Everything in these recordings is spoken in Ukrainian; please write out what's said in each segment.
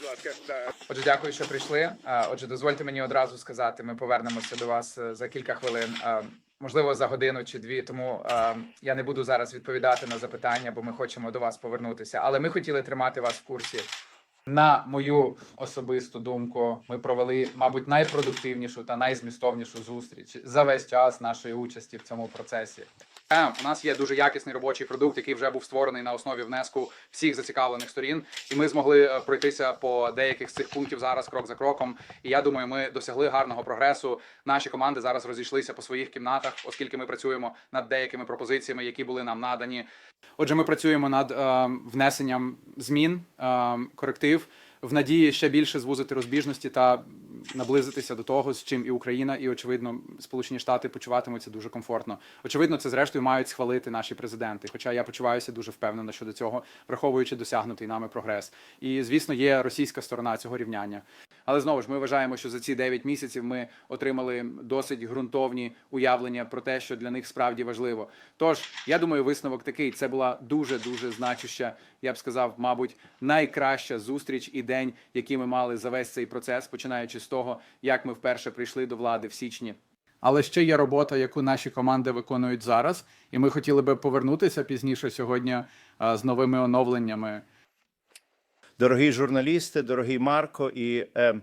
будь ласка. Да. Отже, дякую, що прийшли. Отже, дозвольте мені одразу сказати. Ми повернемося до вас е, за кілька хвилин, а, можливо, за годину чи дві. Тому я не буду зараз відповідати на запитання, бо ми хочемо до вас повернутися. Але ми хотіли тримати вас в курсі. На мою особисту думку, ми провели, мабуть, найпродуктивнішу та найзмістовнішу зустріч за весь час нашої участі в цьому процесі. Е, У нас є дуже якісний робочий продукт, який вже був створений на основі внеску всіх зацікавлених сторін, і ми змогли е, пройтися по деяких з цих пунктів зараз крок за кроком. І я думаю, ми досягли гарного прогресу. Наші команди зараз розійшлися по своїх кімнатах, оскільки ми працюємо над деякими пропозиціями, які були нам надані. Отже, ми працюємо над е, внесенням змін, е, коректив в надії ще більше звузити розбіжності та наблизитися до того, з чим і Україна, і очевидно, Сполучені Штати почуватимуться дуже комфортно. Очевидно, це зрештою мають схвалити наші президенти. Хоча я почуваюся дуже впевнено щодо цього, враховуючи досягнутий нами прогрес. І звісно, є російська сторона цього рівняння. Але знову ж ми вважаємо, що за ці 9 місяців ми отримали досить ґрунтовні уявлення про те, що для них справді важливо. Тож я думаю, висновок такий: це була дуже дуже значуща, я б сказав, мабуть, найкраща зустріч і день, який ми мали за весь цей процес, починаючи з того, як ми вперше прийшли до влади в січні. Але ще є робота, яку наші команди виконують зараз, і ми хотіли би повернутися пізніше сьогодні з новими оновленнями. Дорогі журналісти, дорогий Марко, і е,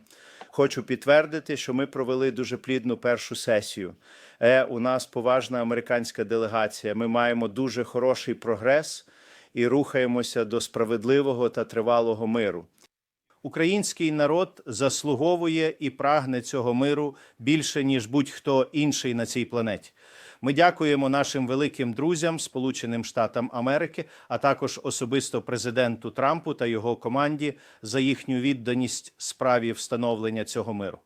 хочу підтвердити, що ми провели дуже плідну першу сесію. Е, у нас поважна американська делегація. Ми маємо дуже хороший прогрес і рухаємося до справедливого та тривалого миру. Український народ заслуговує і прагне цього миру більше ніж будь-хто інший на цій планеті. Ми дякуємо нашим великим друзям, Сполученим Штатам Америки, а також особисто президенту Трампу та його команді за їхню відданість справі встановлення цього миру.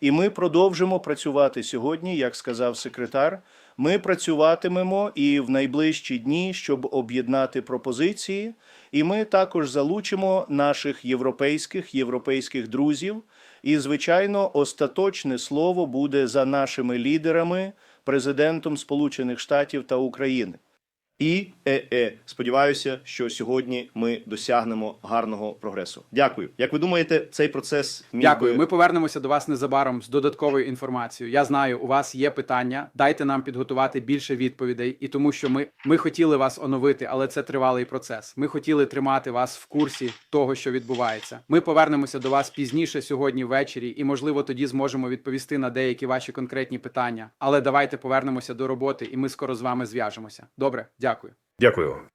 І ми продовжимо працювати сьогодні, як сказав секретар. Ми працюватимемо і в найближчі дні, щоб об'єднати пропозиції. І ми також залучимо наших європейських європейських друзів. І, звичайно, остаточне слово буде за нашими лідерами, президентом Сполучених Штатів та України. І е, е, сподіваюся, що сьогодні ми досягнемо гарного прогресу. Дякую. Як ви думаєте, цей процес міг Дякую. би... Ми повернемося до вас незабаром з додатковою інформацією. Я знаю, у вас є питання. Дайте нам підготувати більше відповідей, і тому, що ми, ми хотіли вас оновити, але це тривалий процес. Ми хотіли тримати вас в курсі того, що відбувається. Ми повернемося до вас пізніше сьогодні ввечері, і можливо тоді зможемо відповісти на деякі ваші конкретні питання. Але давайте повернемося до роботи, і ми скоро з вами зв'яжемося. Добре, дякую. Дякую.